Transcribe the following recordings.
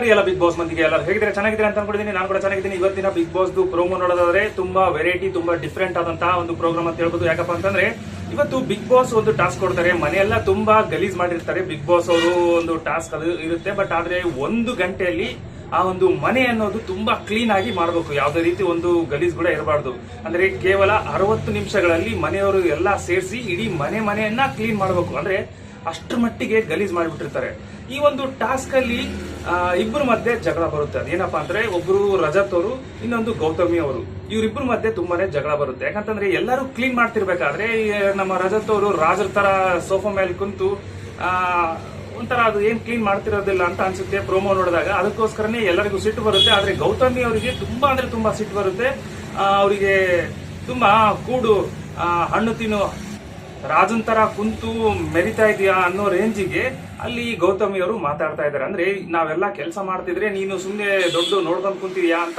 ನಮಸ್ಕಾರ ಎಲ್ಲ big boss ಮಂದಿಗೆ ಎಲ್ಲರೂ ಹೇಗಿದ್ರೆ ಚೆನ್ನಾಗಿದ್ರೆ ಅಂತ ಅನ್ಕೊಂಡಿದ್ದೀನಿ. ನಾನು ಕೂಡ ಚೆನ್ನಾಗಿದ್ದೀನಿ. ಇವತ್ತಿನ ಬಿಗ್ ಬಾಸ್ ಪ್ರೋಮೋ ನೋಡೋದಾದ್ರೆ ತುಂಬಾ ವೆರೈಟಿ ತುಂಬಾ ಡಿಫ್ರೆಂಟ್ ಆದಂತಹ ಒಂದು ಪ್ರೋಗ್ರಾಮ್ ಅಂತ ಹೇಳ್ಬೋದು. ಯಾಕಪ್ಪ ಅಂತಂದ್ರೆ ಇವತ್ತು ಬಿಗ್ ಬಾಸ್ ಒಂದು ಟಾಸ್ಕ್ ಕೊಡ್ತಾರೆ. ಮನೆಯೆಲ್ಲ ತುಂಬಾ ಗಲೀಜ್ ಮಾಡಿರ್ತಾರೆ. ಬಿಗ್ ಬಾಸ್ ಅವರು ಒಂದು ಟಾಸ್ಕ್ ಅದು ಇರುತ್ತೆ. ಬಟ್ ಆದ್ರೆ ಒಂದು ಗಂಟೆಯಲ್ಲಿ ಆ ಒಂದು ಮನೆ ಅನ್ನೋದು ತುಂಬಾ ಕ್ಲೀನ್ ಆಗಿ ಮಾಡಬೇಕು. ಯಾವುದೇ ರೀತಿ ಒಂದು ಗಲೀಜ್ ಕೂಡ ಇರಬಾರ್ದು. ಅಂದ್ರೆ ಕೇವಲ ಅರವತ್ತು ನಿಮಿಷಗಳಲ್ಲಿ ಮನೆಯವರು ಎಲ್ಲ ಸೇರಿಸಿ ಇಡೀ ಮನೆ ಮನೆಯನ್ನ ಕ್ಲೀನ್ ಮಾಡಬೇಕು. ಅಂದ್ರೆ ಅಷ್ಟರ ಮಟ್ಟಿಗೆ ಗಲೀಜ್ ಮಾಡಿಬಿಟ್ಟಿರ್ತಾರೆ. ಈ ಒಂದು ಟಾಸ್ಕ್ ಅಲ್ಲಿ ಇಬ್ಬರ ಮಧ್ಯೆ ಜಗಳ ಬರುತ್ತೆ. ಅದೇನಪ್ಪಾ ಅಂದ್ರೆ ಒಬ್ರು ರಜತ್ ಅವರು, ಇನ್ನೊಂದು ಗೌತಮಿ ಅವರು. ಇವರಿಬ್ಬರ ಮಧ್ಯೆ ತುಂಬಾನೇ ಜಗಳ ಬರುತ್ತೆ. ಯಾಕಂತಂದ್ರೆ ಎಲ್ಲರೂ ಕ್ಲೀನ್ ಮಾಡ್ತಿರ್ಬೇಕಾದ್ರೆ ನಮ್ಮ ರಜತ್ ಅವರು ರಾಜರ ತರ ಸೋಫಾ ಮೇಲೆ ಕುಂತು ಒಂಥರ ಅದು ಏನ್ ಕ್ಲೀನ್ ಮಾಡ್ತಿರೋದಿಲ್ಲ ಅಂತ ಅನ್ಸುತ್ತೆ ಪ್ರೋಮೋ ನೋಡಿದಾಗ. ಅದಕ್ಕೋಸ್ಕರನೇ ಎಲ್ಲರಿಗೂ ಸಿಟ್ಟು ಬರುತ್ತೆ. ಆದ್ರೆ ಗೌತಮಿ ಅವರಿಗೆ ತುಂಬಾ ಅಂದ್ರೆ ತುಂಬಾ ಸಿಟ್ಟು ಬರುತ್ತೆ. ಅವರಿಗೆ ತುಂಬಾ ಕೂಡು ಹಣ್ಣು ತಿನ್ನು ರಾಜನ್ ತರ ಕುಂತು ಮೆರಿತಾ ಇದೆಯಾ ಅನ್ನೋ ರೇಂಜಿಗೆ ಅಲ್ಲಿ ಗೌತಮಿ ಅವರು ಮಾತಾಡ್ತಾ ಇದ್ದಾರೆ. ಅಂದ್ರೆ ನಾವೆಲ್ಲ ಕೆಲಸ ಮಾಡ್ತಿದ್ರೆ ನೀನು ಸುಮ್ಮನೆ ದೊಡ್ಡ ನೋಡ್ಕೊಂಡ್ ಕುಂತಿದ್ಯಾ ಅಂತ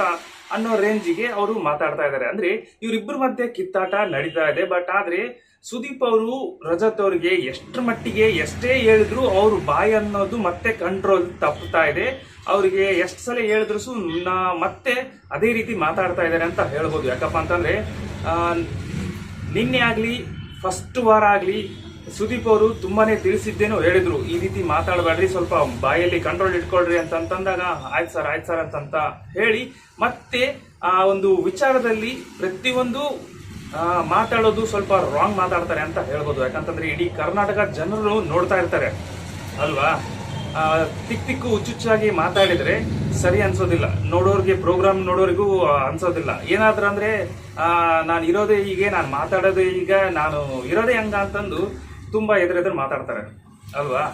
ಅನ್ನೋ ರೇಂಜಿಗೆ ಅವರು ಮಾತಾಡ್ತಾ ಇದ್ದಾರೆ. ಅಂದ್ರೆ ಇವರಿಬ್ಬರ ಮಧ್ಯೆ ಕಿತ್ತಾಟ ನಡೀತಾ ಇದೆ. ಬಟ್ ಆದ್ರೆ ಸುದೀಪ್ ಅವರು, ರಜತ್ ಅವರಿಗೆ ಎಷ್ಟರ ಮಟ್ಟಿಗೆ ಎಷ್ಟೇ ಹೇಳಿದ್ರು ಅವ್ರ ಬಾಯಿ ಅನ್ನೋದು ಮತ್ತೆ ಕಂಟ್ರೋಲ್ ತಪ್ಪುತ್ತಾ ಇದೆ. ಅವರಿಗೆ ಎಷ್ಟು ಸಲ ಹೇಳಿದ್ರು ಸು ನಾ- ಮತ್ತೆ ಅದೇ ರೀತಿ ಮಾತಾಡ್ತಾ ಇದ್ದಾರೆ ಅಂತ ಹೇಳ್ಬೋದು. ಯಾಕಪ್ಪ ಅಂತಂದ್ರೆ ನಿನ್ನೆ ಆಗ್ಲಿ ಫಸ್ಟ್ ವಾರ ಆಗಲಿ ಸುದೀಪ್ ಅವರು ತುಂಬಾನೇ ತಿಳಿಸಿದ್ದೇನೋ ಹೇಳಿದ್ರು, ಈ ರೀತಿ ಮಾತಾಡಬೇಡ್ರಿ, ಸ್ವಲ್ಪ ಬಾಯಲ್ಲಿ ಕಂಟ್ರೋಲ್ ಇಟ್ಕೊಳ್ರಿ ಅಂತ ಅಂತಂದಾಗ, ಆಯ್ತು ಸರ್ ಆಯ್ತು ಸರ್ ಅಂತಂತ ಹೇಳಿ ಮತ್ತೆ ಆ ಒಂದು ವಿಚಾರದಲ್ಲಿ ಪ್ರತಿಯೊಂದು ಮಾತಾಡೋದು ಸ್ವಲ್ಪ ರಾಂಗ್ ಮಾತಾಡ್ತಾರೆ ಅಂತ ಹೇಳ್ಬೋದು. ಯಾಕಂತಂದ್ರೆ ಇಡೀ ಕರ್ನಾಟಕ ಜನರು ನೋಡ್ತಾ ಇರ್ತಾರೆ. ಅಲ್ವಾ? ತಿಕ್ ತಿಕ್ಕು ಹುಚ್ಚುಚ್ಚಾಗಿ ಮಾತಾಡಿದ್ರೆ ಸರಿ ಅನ್ಸೋದಿಲ್ಲ. ನೋಡೋರಿಗೆ ಪ್ರೋಗ್ರಾಮ್ ನೋಡೋರಿಗೂ ಅನ್ಸೋದಿಲ್ಲ. ಏನಾದ್ರ ಅಂದ್ರೆ ನಾನು ಇರೋದೇ ಹೀಗೆ, ನಾನು ಮಾತಾಡೋದೇ ಈಗ, ನಾನು ಇರೋದೇ ಹಂಗ ಅಂತಂದು ತುಂಬಾ ಎದುರೆದುರು ಮಾತಾಡ್ತಾರೆ. ಅಲ್ವಾ?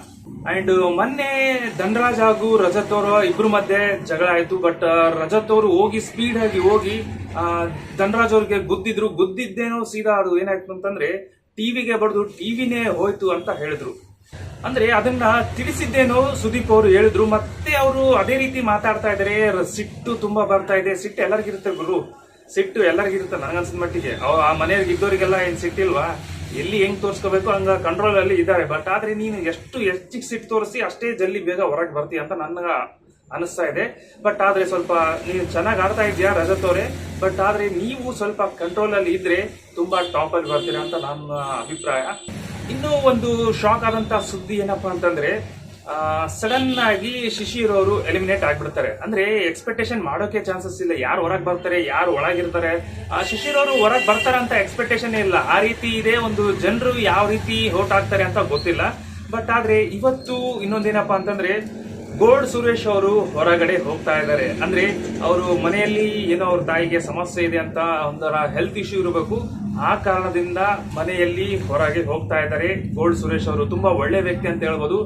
ಅಂಡ್ ಮೊನ್ನೆ ಧನರಾಜ್ ಹಾಗೂ ರಜತ್ ಅವರ ಇಬ್ರ ಮಧ್ಯೆ ಜಗಳ ಆಯ್ತು ಬಟ್ ರಜತ್ ಅವರು ಹೋಗಿ ಸ್ಪೀಡ್ ಆಗಿ ಹೋಗಿ ಧನರಾಜ್ ಅವ್ರಿಗೆ ಗುದ್ದಿದ್ರು. ಗುದ್ದಿದ್ದೇನೋ ಸೀದಾ ಅದು ಏನಾಯ್ತು ಅಂತಂದ್ರೆ ಟಿವಿಗೆ ಬಡ್ದು ಟಿವಿನೇ ಹೋಯ್ತು ಅಂತ ಹೇಳಿದ್ರು. ಅಂದ್ರೆ ಅದನ್ನ ತಿಳಿಸಿದ್ದೇನೋ ಸುದೀಪ್ ಅವರು ಹೇಳಿದ್ರು. ಮತ್ತೆ ಅವರು ಅದೇ ರೀತಿ ಮಾತಾಡ್ತಾ ಇದಾರೆ ಸಿಟ್ಟು ತುಂಬಾ ಬರ್ತಾ ಇದೆ. ಸಿಟ್ಟು ಎಲ್ಲರಿಗಿರುತ್ತೆ ಗುರು. ಸಿಟ್ಟು ಎಲ್ಲರಿಗಿರುತ್ತೆ ನನಗನ್ಸಿದ ಮಟ್ಟಿಗೆ. ಆ ಮನೆಯವ್ರಿಗೆ ಇದ್ದವರಿಗೆಲ್ಲ ಏನ್ ಸಿಟ್ಟಿಲ್ವಾ ಎಲ್ಲಿ ಹೆಂಗ್ ತೋರಿಸ್ಕೋಬೇಕು, ಹಂಗ ಕಂಟ್ರೋಲ್ ಅಲ್ಲಿ ಇದ್ದಾರೆ. ಬಟ್ ಆದ್ರೆ ನೀನು ಎಷ್ಟು ಹೆಚ್ಚಿಗೆ ಸಿಟ್ಟು ತೋರಿಸಿ ಅಷ್ಟೇ ಜಲ್ದಿ ಬೇಗ ಹೊರಗೆ ಬರ್ತೀಯ ಅಂತ ನನ್ನ ಅನಿಸ್ತಾ ಇದೆ. ಬಟ್ ಆದ್ರೆ ಸ್ವಲ್ಪ ನೀನು ಚೆನ್ನಾಗಿ ಆಡ್ತಾ ಇದೆಯಾ ರಜತ್ ಅವರೇ? ಬಟ್ ಆದ್ರೆ ನೀವು ಸ್ವಲ್ಪ ಕಂಟ್ರೋಲ್ ಅಲ್ಲಿ ಇದ್ರೆ ತುಂಬಾ ಟಾಪ್ ಅಲ್ಲಿ ಬರ್ತೀರಾ ಅಂತ ನನ್ನ ಅಭಿಪ್ರಾಯ. ಇನ್ನೂ ಒಂದು ಶಾಕ್ ಆದಂತ ಸುದ್ದಿ ಏನಪ್ಪಾ ಅಂತಂದ್ರೆ ಸಡನ್ ಆಗಿ ಶಿಶಿರ್ ಅವರು ಎಲಿಮಿನೇಟ್ ಆಗ್ಬಿಡ್ತಾರೆ. ಅಂದ್ರೆ ಎಕ್ಸ್ಪೆಕ್ಟೇಷನ್ ಮಾಡೋಕೆ ಚಾನ್ಸಸ್ ಇಲ್ಲ. ಯಾರು ಹೊರಗೆ ಬರ್ತಾರೆ, ಯಾರು ಒಳಗಿರ್ತಾರೆ. ಶಿಶಿರ್ ಅವರು ಹೊರಗೆ ಬರ್ತಾರೆ ಅಂತ ಎಕ್ಸ್ಪೆಕ್ಟೇಷನ್ ಇಲ್ಲ. ಆ ರೀತಿ ಇದೆ. ಒಂದು ಜನರು ಯಾವ ರೀತಿ ಹೋಟ್ ಆಗ್ತಾರೆ ಅಂತ ಗೊತ್ತಿಲ್ಲ. ಬಟ್ ಆದ್ರೆ ಇವತ್ತು ಇನ್ನೊಂದೇನಪ್ಪಾ ಅಂತಂದ್ರೆ ಗೋಲ್ಡ್ ಸುರೇಶ್ ಅವರು ಹೊರಗಡೆ ಹೋಗ್ತಾ ಇದ್ದಾರೆ. ಅಂದ್ರೆ ಅವರು ಮನೆಯಲ್ಲಿ ಏನೋ ಅವ್ರ ತಾಯಿಗೆ ಸಮಸ್ಯೆ ಇದೆ ಅಂತ ಒಂದರ ಹೆಲ್ತ್ ಇಶ್ಯೂ ಇರಬೇಕು. ಆ ಕಾರಣದಿಂದ ಮನೆಯಲ್ಲಿ ಹೊರಗೆ ಹೋಗ್ತಾ ಇದ್ದಾರೆ. ಗೋಲ್ಡ್ ಸುರೇಶ್ ಅವರು ತುಂಬಾ ಒಳ್ಳೆ ವ್ಯಕ್ತಿ ಅಂತ ಹೇಳ್ಬೋದು.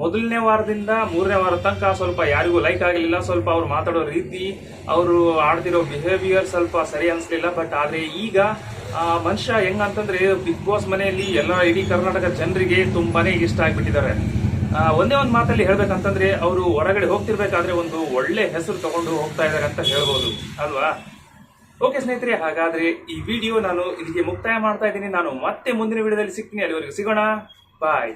ಮೊದಲನೇ ವಾರದಿಂದ ಮೂರನೇ ವಾರ ತನಕ ಸ್ವಲ್ಪ ಯಾರಿಗೂ ಲೈಕ್ ಆಗಲಿಲ್ಲ. ಸ್ವಲ್ಪ ಅವ್ರು ಮಾತಾಡೋ ರೀತಿ, ಅವರು ಆಡ್ತಿರೋ ಬಿಹೇವಿಯರ್ ಸ್ವಲ್ಪ ಸರಿ ಅನಿಸ್ಲಿಲ್ಲ. ಬಟ್ ಆದರೆ ಈಗ ಮನುಷ್ಯ ಹೆಂಗಂತಂದ್ರೆ ಬಿಗ್ ಬಾಸ್ ಮನೆಯಲ್ಲಿ ಎಲ್ಲ ಇಡೀ ಕರ್ನಾಟಕ ಜನರಿಗೆ ತುಂಬಾನೇ ಇಷ್ಟ ಆಗಿಬಿಟ್ಟಿದ್ದಾರೆ. ಒಂದೇ ಒಂದು ಮಾತಲ್ಲಿ ಹೇಳ್ಬೇಕಂತಂದ್ರೆ, ಅವರು ಹೊರಗಡೆ ಹೋಗ್ತಿರ್ಬೇಕಾದ್ರೆ ಒಂದು ಒಳ್ಳೆ ಹೆಸರು ತಗೊಂಡು ಹೋಗ್ತಾ ಇದ್ದಾರೆ ಅಂತ ಹೇಳ್ಬೋದು. ಅಲ್ವಾ? ಓಕೆ ಸ್ನೇಹಿತರೆ, ಹಾಗಾದ್ರೆ ಈ ವಿಡಿಯೋ ನಾನು ಇಲ್ಲಿಗೆ ಮುಕ್ತಾಯ ಮಾಡ್ತಾ ಇದ್ದೀನಿ. ನಾನು ಮತ್ತೆ ಮುಂದಿನ ವಿಡಿಯೋದಲ್ಲಿ ಸಿಗ್ತೀನಿ. ಅಲ್ಲಿವರೆಗೂ ಸಿಗೋಣ. ಬಾಯ್